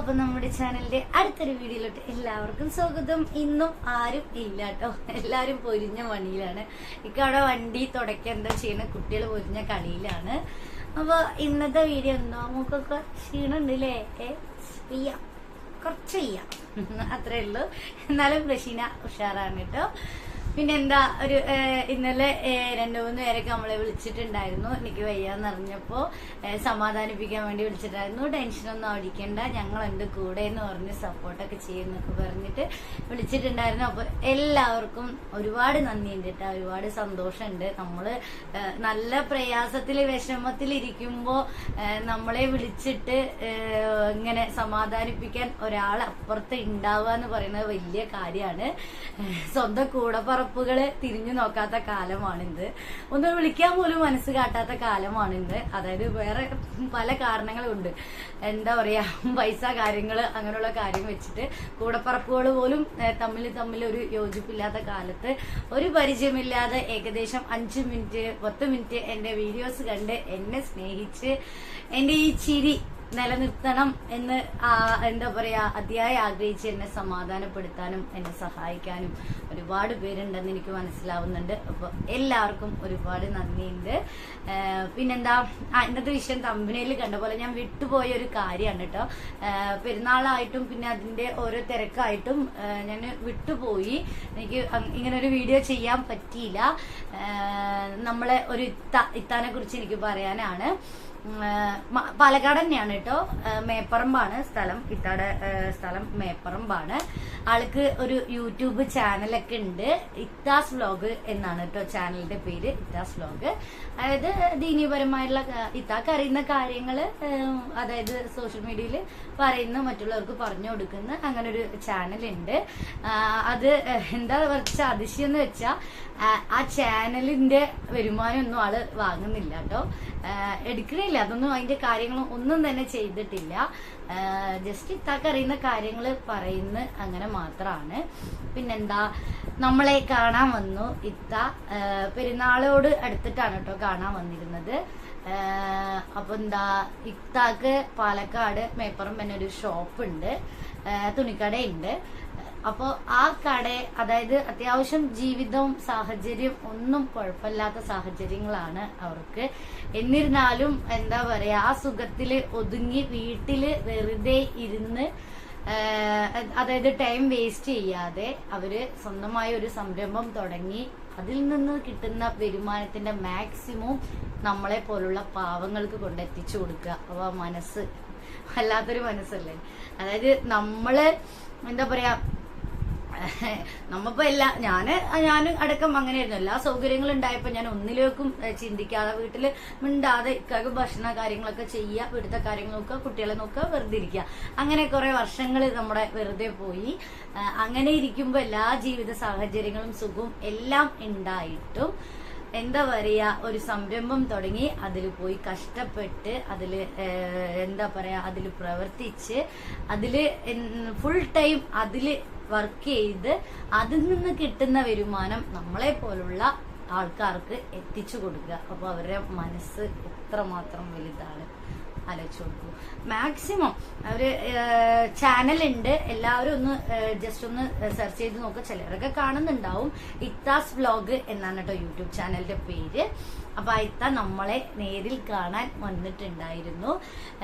അപ്പൊ നമ്മുടെ ചാനലിന്റെ അടുത്തൊരു വീഡിയോയിലോട്ട് എല്ലാവർക്കും സ്വാഗതം. ഇന്നും ആരും ഇല്ല കേട്ടോ എല്ലാരും പൊരിഞ്ഞ പണിയിലാണ്. ഇക്കവിടെ വണ്ടി തുടക്കം എന്താ ചെയ്യണ? കുട്ടികൾ പൊരിഞ്ഞ കളിയിലാണ്. അപ്പൊ ഇന്നത്തെ വീഡിയോ എന്തോ നമുക്കൊക്കെ ക്ഷീണുണ്ട് അല്ലേ കുറച്ച് ചെയ്യാം. അത്രേ ഉള്ളൂ. എന്നാലും പ്രശീന ഉഷാറാണ് കേട്ടോ പിന്നെന്താ ഒരു ഇന്നലെ രണ്ടു മൂന്ന് പേരൊക്കെ നമ്മളെ വിളിച്ചിട്ടുണ്ടായിരുന്നു. എനിക്ക് വയ്യാന്ന് അറിഞ്ഞപ്പോ സമാധാനിപ്പിക്കാൻ വേണ്ടി വിളിച്ചിട്ടായിരുന്നു. ടെൻഷനൊന്നും അടിക്കണ്ട ഞങ്ങളുണ്ട് കൂടെ എന്ന് പറഞ്ഞ് സപ്പോർട്ടൊക്കെ ചെയ്യുന്നൊക്കെ പറഞ്ഞിട്ട് വിളിച്ചിട്ടുണ്ടായിരുന്നു. അപ്പൊ എല്ലാവർക്കും ഒരുപാട് നന്ദിയുണ്ട് കേട്ടോ. ഒരുപാട് സന്തോഷമുണ്ട്. നമ്മൾ നല്ല പ്രയാസത്തിൽ വിഷമത്തിൽ ഇരിക്കുമ്പോ നമ്മളെ വിളിച്ചിട്ട് ഇങ്ങനെ സമാധാനിപ്പിക്കാൻ ഒരാൾ അപ്പുറത്ത് ഉണ്ടാവുക എന്ന് പറയുന്നത് വലിയ കാര്യമാണ്. സ്വന്തം കൂടപ്പറപ്പുകൾ തിരിഞ്ഞു നോക്കാത്ത കാലമാണിത്. ഒന്ന് വിളിക്കാൻ പോലും മനസ്സ് കാട്ടാത്ത കാലമാണിത്. അതായത് വേറെ പല കാരണങ്ങളുണ്ട്. എന്താ പറയാ പൈസ കാര്യങ്ങൾ അങ്ങനെയുള്ള കാര്യം വെച്ചിട്ട് കൂടപ്പറപ്പുകൾ പോലും തമ്മിൽ തമ്മിൽ ഒരു യോജിപ്പില്ലാത്ത കാലത്ത് ഒരു പരിചയമില്ലാതെ ഏകദേശം അഞ്ച് മിനിറ്റ് പത്ത് മിനിറ്റ് എന്റെ വീഡിയോസ് കണ്ട് എന്നെ സ്നേഹിച്ച് എന്റെ ഈ ചിരി നിലനിർത്തണം എന്ന് എന്താ പറയാ അതിയായി ആഗ്രഹിച്ച് എന്നെ സമാധാനപ്പെടുത്താനും എന്നെ സഹായിക്കാനും ഒരുപാട് പേരുണ്ടെന്ന് എനിക്ക് മനസ്സിലാവുന്നുണ്ട്. അപ്പൊ എല്ലാവർക്കും ഒരുപാട് നന്ദിയുണ്ട്. പിന്നെന്താ ഇന്നത്തെ വിഷയം തമ്പനയിൽ കണ്ട പോലെ ഞാൻ വിട്ടുപോയ ഒരു കാര്യമാണ് കേട്ടോ പെരുന്നാളായിട്ടും പിന്നെ അതിന്റെ ഓരോ തിരക്കായിട്ടും ഞാൻ വിട്ടുപോയി. എനിക്ക് ഇങ്ങനെ ഒരു വീഡിയോ ചെയ്യാൻ പറ്റിയില്ല. നമ്മളെ ഒരു ഇത്ത ഇത്താനെ കുറിച്ച് എനിക്ക് പറയാനാണ്. പാലക്കാട് തന്നെയാണ് കേട്ടോ. മേപ്പറമ്പാണ് സ്ഥലം. ഇത്താടെ സ്ഥലം മേപ്പറമ്പാണ്. ആൾക്ക് ഒരു യൂട്യൂബ് ചാനലൊക്കെ ഉണ്ട്. ഇത്താസ് വ്ലോഗ് എന്നാണ് കേട്ടോ ചാനലിന്റെ പേര് ഇത്താസ് വ്ലോഗ്. അതായത് ദീനീപരമായിട്ടുള്ള ക- ഇത്താക്ക് അറിയുന്ന കാര്യങ്ങൾ അതായത് സോഷ്യൽ മീഡിയയിൽ പറയുന്ന മറ്റുള്ളവർക്ക് പറഞ്ഞു കൊടുക്കുന്ന അങ്ങനെ ഒരു ചാനലുണ്ട് അത് എന്താ കുറച്ച് അതിശയം എന്ന് വെച്ചാൽ ആ ചാനലിന്റെ വരുമാനം ഒന്നും ആൾ വാങ്ങുന്നില്ല കേട്ടോ. എടുക്കണില്ല. അതൊന്നും അതിന്റെ കാര്യങ്ങളും ഒന്നും തന്നെ ചെയ്തിട്ടില്ല. ജസ്റ്റ് ഇത്താക്ക് അറിയുന്ന കാര്യങ്ങൾ പറയുന്ന അങ്ങനെ മാത്രമാണ് പിന്നെന്താ നമ്മളെ കാണാൻ വന്നു ഇത്ത. പെരുന്നാളോട് അടുത്തിട്ടാണ് കേട്ടോ കാണാൻ വന്നിരുന്നത്. അപ്പൊ എന്താ ഇത്താക്ക് പാലക്കാട് മേപ്പറം തന്നെ ഒരു ഷോപ്പ് ഉണ്ട് തുണിക്കടയുണ്ട്. അപ്പോ ആ കട അതായത് അത്യാവശ്യം ജീവിതവും സാഹചര്യം ഒന്നും കുഴപ്പമില്ലാത്ത സാഹചര്യങ്ങളാണ് അവർക്ക്. എന്നിരുന്നാലും എന്താ പറയാ ആ സുഖത്തിൽ ഒതുങ്ങി വീട്ടിൽ വെറുതെ ഇരുന്ന് അതായത് ടൈം വേസ്റ്റ് ചെയ്യാതെ അവർ സ്വന്തമായ ഒരു സംരംഭം തുടങ്ങി അതിൽ നിന്ന് കിട്ടുന്ന വരുമാനത്തിന്റെ മാക്സിമം നമ്മളെ പോലുള്ള പാവങ്ങൾക്ക് കൊണ്ടെത്തിച്ചു കൊടുക്കുക. അപ്പൊ മനസ്സ് വല്ലാത്തൊരു മനസ്സല്ലേ? അതായത് നമ്മൾ എന്താ പറയാ നമ്മപ്പോ എല്ലാ ഞാൻ ഞാൻ അടക്കം അങ്ങനെയായിരുന്നു. എല്ലാ സൗകര്യങ്ങളും ഉണ്ടായപ്പോ ഞാൻ ഒന്നിലേക്കും ചിന്തിക്കാതെ വീട്ടിൽ മിണ്ടാതെ ഇക്കാക്ക് ഭക്ഷണ കാര്യങ്ങളൊക്കെ ചെയ്യുക വീട്ടിലത്തെ കാര്യങ്ങൾ നോക്കുക കുട്ടികളെ നോക്കുക വെറുതെ ഇരിക്കുക. അങ്ങനെ കുറെ വർഷങ്ങൾ നമ്മുടെ വെറുതെ പോയി. അങ്ങനെ ഇരിക്കുമ്പോ എല്ലാ ജീവിത സാഹചര്യങ്ങളും സുഖവും എല്ലാം ഉണ്ടായിട്ടും എന്താ പറയാ ഒരു സംരംഭം തുടങ്ങി അതിൽ പോയി കഷ്ടപ്പെട്ട് അതിൽ എന്താ പറയാ അതിൽ പ്രവർത്തിച്ച് അതിൽ ഫുൾ ടൈം അതിൽ വർക്ക് ചെയ്ത് അതിൽ നിന്ന് കിട്ടുന്ന വരുമാനം നമ്മളെ പോലുള്ള ആൾക്കാർക്ക് എത്തിച്ചു കൊടുക്കുക. അപ്പൊ അവരുടെ മനസ്സ് എത്രമാത്രം വലുതാണ്. ആലോചിച്ച് കൊടുക്കൂ മാക്സിമം ഒരു ചാനൽ ഉണ്ട്. എല്ലാവരും ഒന്ന് ജസ്റ്റ് ഒന്ന് സെർച്ച് ചെയ്ത് നോക്കുക ചിലരൊക്കെ കാണുന്നുണ്ടാവും. ഇത്താസ് വ്ലോഗ് എന്നാണ് കേട്ടോ യൂട്യൂബ് ചാനലിന്റെ പേര്. അപ്പൊ അയത്ത നമ്മളെ നേരിൽ കാണാൻ വന്നിട്ടുണ്ടായിരുന്നു.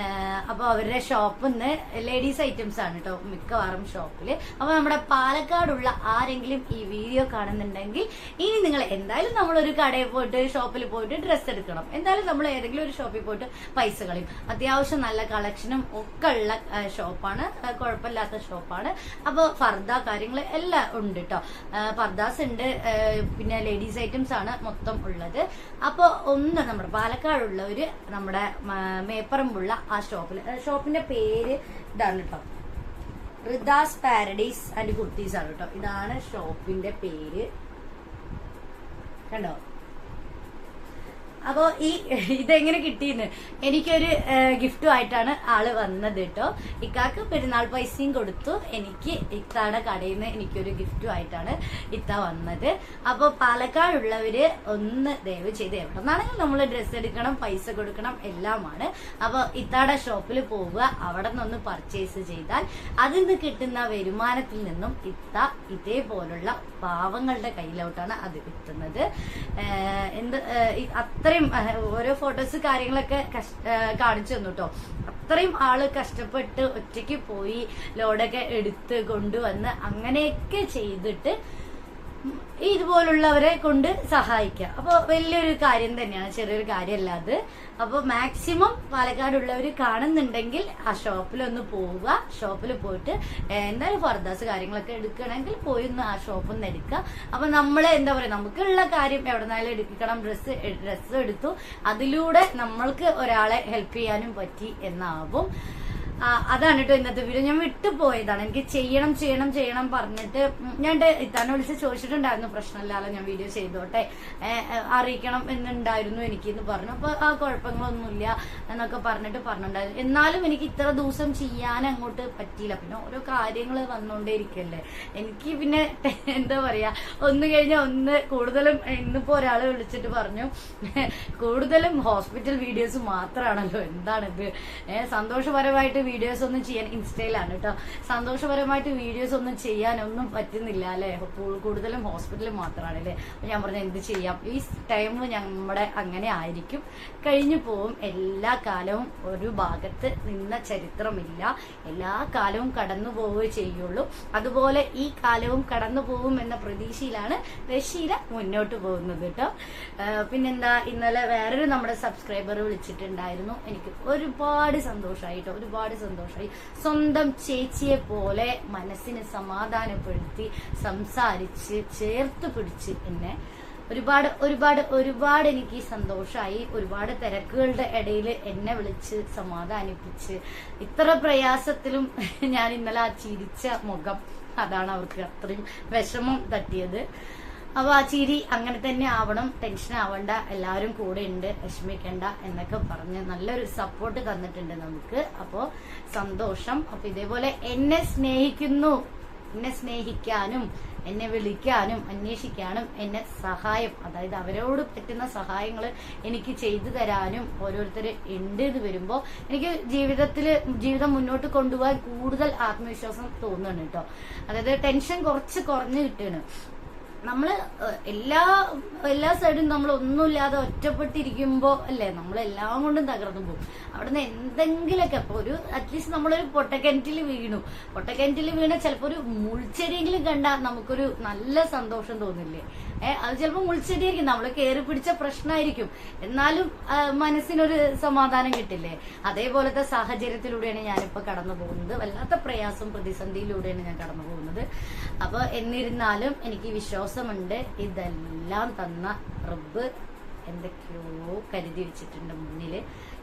ഏഹ് അപ്പൊ അവരുടെ ഷോപ്പിൽ നിന്ന് ലേഡീസ് ഐറ്റംസ് ആണ് കേട്ടോ മിക്കവാറും ഷോപ്പിൽ. അപ്പൊ നമ്മുടെ പാലക്കാടുള്ള ആരെങ്കിലും ഈ വീഡിയോ കാണുന്നുണ്ടെങ്കിൽ ഇനി നിങ്ങൾ എന്തായാലും നമ്മളൊരു കടയിൽ പോയിട്ട് ഷോപ്പിൽ പോയിട്ട് ഡ്രസ്സ് എടുക്കണം. എന്തായാലും നമ്മൾ ഏതെങ്കിലും ഒരു ഷോപ്പിൽ പോയിട്ട് പൈസ കളയും. അത്യാവശ്യം നല്ല കളക്ഷനും ഒക്കെ ഉള്ള ഷോപ്പാണ്. കുഴപ്പമില്ലാത്ത ഷോപ്പാണ്. അപ്പോൾ ഫർദ കാര്യങ്ങൾ എല്ലാം ഉണ്ട് കേട്ടോ ഫർദാസ് ഉണ്ട്. പിന്നെ ലേഡീസ് ഐറ്റംസ് ആണ് മൊത്തം ഉള്ളത്. അപ്പോൾ ഒന്ന് നമ്മുടെ പാലക്കാടുള്ള ഒരു നമ്മുടെ മേപ്പറമ്പുള്ള ആ ഷോപ്പിൽ ഷോപ്പിന്റെ പേര് ഇതാണ് കേട്ടോ റിദാസ് പാരഡൈസ് ആൻഡ് കുർത്തീസ് ആണ് കേട്ടോ ഇതാണ് ഷോപ്പിന്റെ പേര്. കണ്ടോ? അപ്പോ ഈ ഇതെങ്ങനെ കിട്ടിയെന്ന്? എനിക്കൊരു ഗിഫ്റ്റും ആയിട്ടാണ് ആൾ വന്നത് കേട്ടോ ഇക്കാക്ക് പെരുന്നാൾ പൈസയും കൊടുത്തു. എനിക്ക് ഇത്താടെ കടയിൽ നിന്ന് എനിക്കൊരു ഗിഫ്റ്റും ആയിട്ടാണ് ഇത്ത വന്നത്. അപ്പോൾ പാലക്കാടുള്ളവര് ഒന്ന് ദയവ് ചെയ്ത് എവിടെ നിന്നാണെങ്കിലും നമ്മൾ ഡ്രസ്സ് എടുക്കണം പൈസ കൊടുക്കണം എല്ലാമാണ്. അപ്പോൾ ഇത്താടെ ഷോപ്പിൽ പോവുക അവിടെ നിന്നൊന്ന് പർച്ചേസ് ചെയ്താൽ അതിൽ നിന്ന് കിട്ടുന്ന വരുമാനത്തിൽ നിന്നും ഇത്ത ഇതേപോലുള്ള പാവങ്ങളുടെ കയ്യിലോട്ടാണ് അത് എത്തുന്നത് എന്ത് ഈ അത്രയും ഓരോ ഫോട്ടോസ് കാര്യങ്ങളൊക്കെ കാണിച്ചു തന്നു കേട്ടോ അത്രയും ആൾ കഷ്ടപ്പെട്ട് ഒറ്റയ്ക്ക് പോയി ലോഡൊക്കെ എടുത്ത് കൊണ്ടുവന്ന് അങ്ങനെയൊക്കെ ചെയ്തിട്ട് ഇതുപോലുള്ളവരെ കൊണ്ട് സഹായിക്കുക അപ്പോൾ വലിയൊരു കാര്യം തന്നെയാണ് ചെറിയൊരു കാര്യമല്ല അത്. അപ്പോൾ മാക്സിമം പാലക്കാടുള്ളവർ കാണുന്നുണ്ടെങ്കിൽ ആ ഷോപ്പിലൊന്ന് പോവുക. ഷോപ്പിൽ പോയിട്ട് എന്തായാലും ഫർദാസ് കാര്യങ്ങളൊക്കെ എടുക്കണമെങ്കിൽ പോയി ഒന്ന് ആ ഷോപ്പിൽ നിന്ന് എടുക്കുക. അപ്പൊ നമ്മൾ എന്താ പറയുക നമുക്കുള്ള കാര്യം എവിടെ നിന്നാലും എടുക്കണം. ഡ്രസ്സ് ഡ്രസ്സ് എടുത്തു. അതിലൂടെ നമ്മൾക്ക് ഒരാളെ ഹെൽപ്പ് ചെയ്യാനും പറ്റി എന്നാവും. അതാണ് കേട്ടോ ഇന്നത്തെ വീഡിയോ ഞാൻ വിട്ടുപോയതാണ് എനിക്ക് ചെയ്യണം ചെയ്യണം ചെയ്യണം പറഞ്ഞിട്ട് ഞാൻ ഇത്താനെ വിളിച്ച് ചോദിച്ചിട്ടുണ്ടായിരുന്നു പ്രശ്നമില്ലാലോ ഞാൻ വീഡിയോ ചെയ്തോട്ടെ. അറിയിക്കണം എന്നുണ്ടായിരുന്നു എനിക്ക് എന്ന് പറഞ്ഞു. അപ്പൊ ആ കുഴപ്പങ്ങളൊന്നുമില്ല എന്നൊക്കെ പറഞ്ഞിട്ട് പറഞ്ഞിട്ടുണ്ടായിരുന്നു. എന്നാലും എനിക്ക് ഇത്ര ദിവസം ചെയ്യാൻ അങ്ങോട്ട് പറ്റിയില്ല. പിന്നെ ഓരോ കാര്യങ്ങൾ വന്നുകൊണ്ടേ ഇരിക്കല്ലേ എനിക്ക് പിന്നെ എന്താ പറയാ ഒന്ന് കഴിഞ്ഞാൽ ഒന്ന് കൂടുതലും ഇന്നിപ്പോ ഒരാളെ വിളിച്ചിട്ട് പറഞ്ഞു. കൂടുതലും ഹോസ്പിറ്റൽ വീഡിയോസ് മാത്രമാണല്ലോ എന്താണിത്? സന്തോഷപരമായിട്ട് വീഡിയോസ് ഒന്നും ചെയ്യാൻ ഇൻസ്റ്റയിലാണ് കേട്ടോ. സന്തോഷപരമായിട്ട് വീഡിയോസ് ഒന്നും ചെയ്യാനൊന്നും പറ്റുന്നില്ല അല്ലെ? കൂടുതലും ഹോസ്പിറ്റലിൽ മാത്രമാണ് അല്ലേ? ഞാൻ പറഞ്ഞ എന്ത് ചെയ്യാം? ഈ ടൈമിൽ നമ്മുടെ അങ്ങനെ ആയിരിക്കും. കഴിഞ്ഞു പോവും. എല്ലാ കാലവും ഒരു ഭാഗത്ത് നിന്ന ചരിത്രമില്ല. എല്ലാ കാലവും കടന്നു പോവുകയേ ചെയ്യുള്ളൂ. അതുപോലെ ഈ കാലവും കടന്നു പോവും എന്ന പ്രതീക്ഷയിലാണ് റഷീല മുന്നോട്ട് പോകുന്നത് കേട്ടോ. പിന്നെന്താ? ഇന്നലെ വേറൊരു നമ്മുടെ സബ്സ്ക്രൈബർ വിളിച്ചിട്ടുണ്ടായിരുന്നു. എനിക്ക് ഒരുപാട് സന്തോഷമായി കേട്ടോ. ഒരുപാട് സന്തോഷമായി. സ്വന്തം ചേച്ചിയെ പോലെ മനസ്സിനെ സമാധാനപ്പെടുത്തി സംസാരിച്ച് ചേർത്ത് പിടിച്ച് എന്നെ ഒരുപാട് ഒരുപാട് ഒരുപാട് എനിക്ക് സന്തോഷമായി ഒരുപാട് തിരക്കുകളുടെ ഇടയിൽ എന്നെ വിളിച്ച് സമാധാനിപ്പിച്ച് ഇത്ര പ്രയാസത്തിലും ഞാൻ ഇന്നലെ ആ ചിരിച്ച മുഖം അതാണ് അവർക്ക് അത്രയും വിഷമം തട്ടിയത്. അപ്പൊ ആ ചിരി അങ്ങനെ തന്നെ ആവണം. ടെൻഷൻ ആവണ്ട. എല്ലാവരും കൂടെ ഉണ്ട്. വിഷമിക്കണ്ട എന്നൊക്കെ പറഞ്ഞ് നല്ലൊരു സപ്പോർട്ട് തന്നിട്ടുണ്ട് നമുക്ക്. അപ്പോ സന്തോഷം. അപ്പൊ ഇതേപോലെ എന്നെ സ്നേഹിക്കുന്നു. എന്നെ സ്നേഹിക്കാനും എന്നെ വിളിക്കാനും അന്വേഷിക്കാനും എന്നെ സഹായം അതായത് അവരോട് പറ്റുന്ന സഹായങ്ങൾ എനിക്ക് ചെയ്തു തരാനും ഓരോരുത്തർ ഉണ്ട് എന്ന് വരുമ്പോൾ എനിക്ക് ജീവിതത്തിൽ ജീവിതം മുന്നോട്ട് കൊണ്ടുപോകാൻ കൂടുതൽ ആത്മവിശ്വാസം തോന്നുന്നുണ്ട് കേട്ടോ. അതായത് ടെൻഷൻ കുറച്ച് കുറഞ്ഞു കിട്ടുകയാണ്. നമ്മൾ ഏഹ്, എല്ലാ എല്ലാ സൈഡും നമ്മൾ ഒന്നുമില്ലാതെ ഒറ്റപ്പെട്ടിരിക്കുമ്പോ അല്ലേ നമ്മൾ എല്ലാം കൊണ്ടും തകർന്നു പോകും. അവിടുന്ന് എന്തെങ്കിലുമൊക്കെ അപ്പൊ ഒരു അറ്റ്ലീസ്റ്റ് നമ്മളൊരു പൊട്ടക്കിണറ്റിൽ വീണു. പൊട്ടക്കിണറ്റിൽ വീണ ചിലപ്പോ ഒരു മുൾച്ചെടിയെങ്കിലും കണ്ടാൽ നമുക്കൊരു നല്ല സന്തോഷം തോന്നില്ലേ? അത് ചിലപ്പോൾ മുൾച്ചെടിയായിരിക്കും. നമ്മൾ കയറി പിടിച്ച പ്രശ്നമായിരിക്കും എന്നാലും മനസ്സിനൊരു സമാധാനം കിട്ടില്ലേ? അതേപോലത്തെ സാഹചര്യത്തിലൂടെയാണ് ഞാനിപ്പോ കടന്നു പോകുന്നത്. വല്ലാത്ത പ്രയാസം പ്രതിസന്ധിയിലൂടെയാണ് ഞാൻ കടന്നു പോകുന്നത്. അപ്പൊ എന്നിരുന്നാലും എനിക്ക് വിശ്വാസമുണ്ട്. ഇതെല്ലാം തന്ന റബ്ബ് എന്തൊക്കെയോ കരുതി വെച്ചിട്ടുണ്ട് മുന്നിൽ.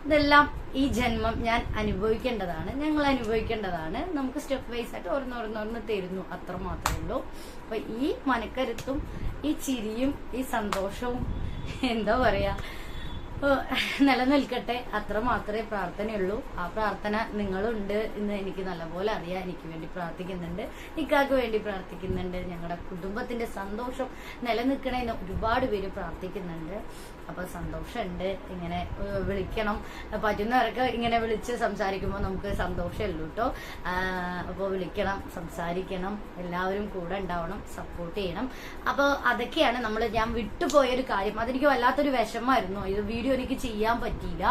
ഇതെല്ലാം ഈ ജന്മം ഞാൻ അനുഭവിക്കേണ്ടതാണ് ഞങ്ങൾ അനുഭവിക്കേണ്ടതാണ്. നമുക്ക് സ്റ്റെപ്പ് വൈസ് ആയിട്ട് ഓരോന്നോരോന്നോരോന്ന് തരുന്നു അത്ര മാത്രമേ ഉള്ളൂ. അപ്പൊ ഈ മനക്കരുത്തും ഈ ചിരിയും ഈ സന്തോഷവും എന്താ പറയാ നിലനിൽക്കട്ടെ അത്ര മാത്രമേ പ്രാർത്ഥനയുള്ളൂ. ആ പ്രാർത്ഥന നിങ്ങളുണ്ട് എന്ന് എനിക്ക് നല്ലപോലെ അറിയാം. എനിക്ക് വേണ്ടി പ്രാർത്ഥിക്കുന്നുണ്ട്. ഇക്കാക്ക് വേണ്ടി പ്രാർത്ഥിക്കുന്നുണ്ട്. ഞങ്ങളുടെ കുടുംബത്തിന്റെ സന്തോഷം നിലനിൽക്കണമെന്ന് ഒരുപാട് പേര് പ്രാർത്ഥിക്കുന്നുണ്ട്. അപ്പൊ സന്തോഷമുണ്ട്. ഇങ്ങനെ വിളിക്കണം. പറ്റുന്നവരൊക്കെ ഇങ്ങനെ വിളിച്ച് സംസാരിക്കുമ്പോൾ നമുക്ക് സന്തോഷമല്ലോ കേട്ടോ അപ്പോൾ വിളിക്കണം സംസാരിക്കണം. എല്ലാവരും കൂടെ ഉണ്ടാവണം സപ്പോർട്ട് ചെയ്യണം. അപ്പോൾ അതൊക്കെയാണ് നമ്മൾ ഞാൻ വിട്ടുപോയൊരു കാര്യം. അതെനിക്ക് വല്ലാത്തൊരു വിഷമമായിരുന്നു. ഇത് വീഡിയോ എനിക്ക് ചെയ്യാൻ പറ്റിയില്ല.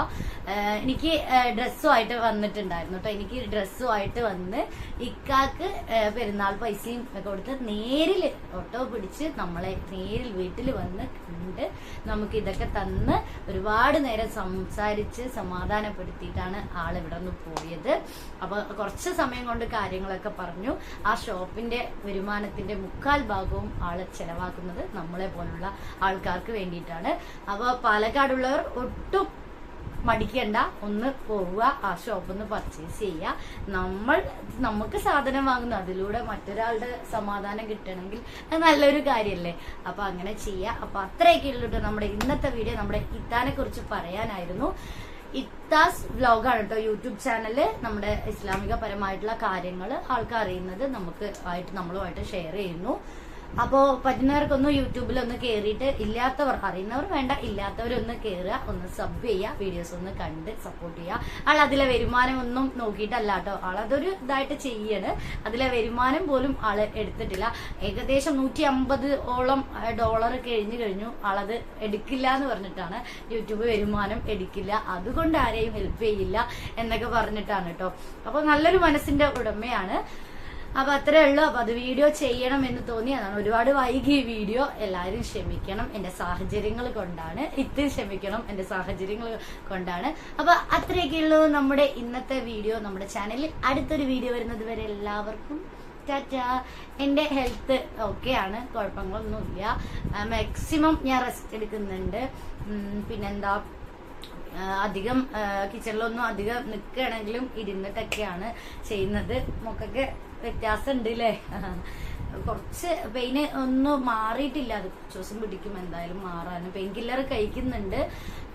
എനിക്ക് ഡ്രസ്സുമായിട്ട് വന്നിട്ടുണ്ടായിരുന്നു കേട്ടോ എനിക്ക് ഡ്രസ്സുമായിട്ട് വന്ന് ഇക്കാക്ക് പെരുന്നാൾ പൈസയും കൊടുത്ത് നേരിൽ ഓട്ടോ പിടിച്ച് നമ്മളെ നേരിൽ വീട്ടിൽ വന്ന് കണ്ട് നമുക്ക് ഇതൊക്കെ തന്ന് ഒരുപാട് നേരം സംസാരിച്ച് സമാധാനപ്പെടുത്തിയിട്ടാണ് ആൾ ഇവിടെ നിന്ന് പോയത്. അപ്പൊ കുറച്ച് സമയം കൊണ്ട് കാര്യങ്ങളൊക്കെ പറഞ്ഞു. ആ ഷോപ്പിന്റെ വരുമാനത്തിന്റെ മുക്കാൽ ഭാഗവും ആൾ ചെലവാക്കുന്നത് നമ്മളെ പോലുള്ള ആൾക്കാർക്ക് വേണ്ടിയിട്ടാണ്. അപ്പൊ പാലക്കാടുള്ളവർ ഒട്ടും മടിക്കണ്ട. ഒന്ന് പോവുക ആ ഷോപ്പിൽ നിന്ന് പർച്ചേസ് ചെയ്യുക. നമ്മൾ നമുക്ക് സാധനം വാങ്ങുന്നു. അതിലൂടെ മറ്റൊരാളുടെ സമാധാനം കിട്ടണമെങ്കിൽ അത് നല്ലൊരു കാര്യമല്ലേ അപ്പൊ അങ്ങനെ ചെയ്യുക അപ്പൊ അത്രയൊക്കെ ഉള്ളൂ നമ്മുടെ ഇന്നത്തെ വീഡിയോ നമ്മുടെ ഇത്താനെ കുറിച്ച് പറയാനായിരുന്നു. ഇത്താസ് വ്ലോഗാണ് കേട്ടോ. യൂട്യൂബ് ചാനൽ നമ്മുടെ ഇസ്ലാമിക പരമായിട്ടുള്ള കാര്യങ്ങൾ ആൾക്കാർ അറിയുന്നത് നമുക്ക് ആയിട്ട് നമ്മളുമായിട്ട് ഷെയർ ചെയ്യുന്നു. അപ്പോ പറ്റുന്നവർക്കൊന്ന് യൂട്യൂബിൽ ഒന്ന് കയറിയിട്ട് ഇല്ലാത്തവർ അറിയുന്നവർ വേണ്ട ഇല്ലാത്തവരൊന്ന് കേറുക ഒന്ന് സബ് ചെയ്യുക വീഡിയോസ് ഒന്ന് കണ്ട് സപ്പോർട്ട് ചെയ്യുക. ആൾ അതിലെ വരുമാനം ഒന്നും നോക്കിയിട്ടല്ല കേട്ടോ. അതൊരു ഇതായിട്ട് ചെയ്യാണ്. അതിലെ വരുമാനം പോലും ആൾ എടുത്തിട്ടില്ല. ഏകദേശം നൂറ്റി അമ്പത് ഓളം ഡോളർ കഴിഞ്ഞു കഴിഞ്ഞു. ആളത് എടുക്കില്ല എന്ന് പറഞ്ഞിട്ടാണ് യൂട്യൂബ് വരുമാനം എടുക്കില്ല. അതുകൊണ്ട് ആരെയും ഹെൽപ്പ് ചെയ്യില്ല എന്നൊക്കെ പറഞ്ഞിട്ടാണ് കേട്ടോ. അപ്പൊ നല്ലൊരു മനസ്സിന്റെ ഉടമയാണ്. അപ്പൊ അത്രേ ഉള്ളൂ. അപ്പൊ അത് വീഡിയോ ചെയ്യണം എന്ന് തോന്നി. അതാണ് ഒരുപാട് വൈകി വീഡിയോ എല്ലാവരും ക്ഷമിക്കണം എന്റെ സാഹചര്യങ്ങൾ കൊണ്ടാണ്. ഇത്തിരി ക്ഷമിക്കണം എന്റെ സാഹചര്യങ്ങൾ കൊണ്ടാണ്. അപ്പൊ അത്രയൊക്കെ ഉള്ളൂ നമ്മുടെ ഇന്നത്തെ വീഡിയോ നമ്മുടെ ചാനലിൽ അടുത്തൊരു വീഡിയോ വരുന്നത് വരെ എല്ലാവർക്കും ടാറ്റാ. എന്റെ ഹെൽത്ത് ഓക്കെയാണ് കുഴപ്പങ്ങളൊന്നുമില്ല മാക്സിമം ഞാൻ റെസ്റ്റ് എടുക്കുന്നുണ്ട്. പിന്നെന്താ? അധികം കിച്ചണിലൊന്നും അധികം നിൽക്കുകയാണെങ്കിലും ഇരുന്നിട്ടൊക്കെയാണ് ചെയ്യുന്നത്. മൊക്കൊക്കെ വ്യത്യാസം ഉണ്ട് അല്ലേ കുറച്ച് പെയിന് ഒന്നും മാറിയിട്ടില്ല. അത് കുറച്ച് ദിവസം പിടിക്കും. എന്തായാലും മാറാൻ പെയിൻ കില്ലർ കഴിക്കുന്നുണ്ട്.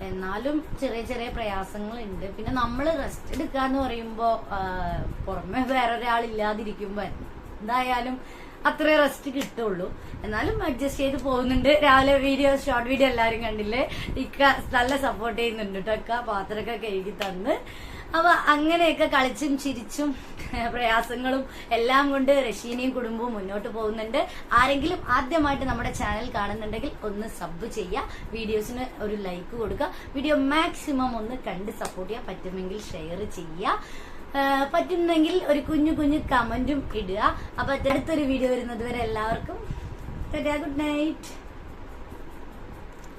എന്നാലും ചെറിയ ചെറിയ പ്രയാസങ്ങളുണ്ട്. പിന്നെ നമ്മൾ റെസ്റ്റ് എടുക്കുക എന്ന് പറയുമ്പോൾ പുറമെ വേറൊരാൾ ഇല്ലാതിരിക്കുമ്പോൾ എന്തായാലും അത്രേ റെസ്റ്റ് കിട്ടുള്ളൂ. എന്നാലും അഡ്ജസ്റ്റ് ചെയ്ത് പോകുന്നുണ്ട്. രാവിലെ വീഡിയോ ഷോർട്ട് വീഡിയോ എല്ലാവരും കണ്ടില്ലേ? ഇക്ക നല്ല സപ്പോർട്ട് ചെയ്യുന്നുണ്ട് കേട്ടോ ഇക്ക പാത്രമൊക്കെ കഴുകി തന്ന്. അപ്പൊ അങ്ങനെയൊക്കെ കളിച്ചും ചിരിച്ചും പ്രയാസങ്ങളും എല്ലാം കൊണ്ട് റഷീനയും കുടുംബവും മുന്നോട്ട് പോകുന്നുണ്ട്. ആരെങ്കിലും ആദ്യമായിട്ട് നമ്മുടെ ചാനൽ കാണുന്നുണ്ടെങ്കിൽ ഒന്ന് സബ് ചെയ്യുക. വീഡിയോസിന് ഒരു ലൈക്ക് കൊടുക്കുക. വീഡിയോ മാക്സിമം ഒന്ന് കണ്ട് സപ്പോർട്ട് ചെയ്യുക പറ്റുമെങ്കിൽ ഷെയർ ചെയ്യുക. പറ്റുന്നെങ്കിൽ ഒരു കുഞ്ഞു കുഞ്ഞു കമന്റും ഇടുക. അപ്പൊ അടുത്തൊരു വീഡിയോ വരുന്നത് വരെ എല്ലാവർക്കും ഗുഡ് നൈറ്റ്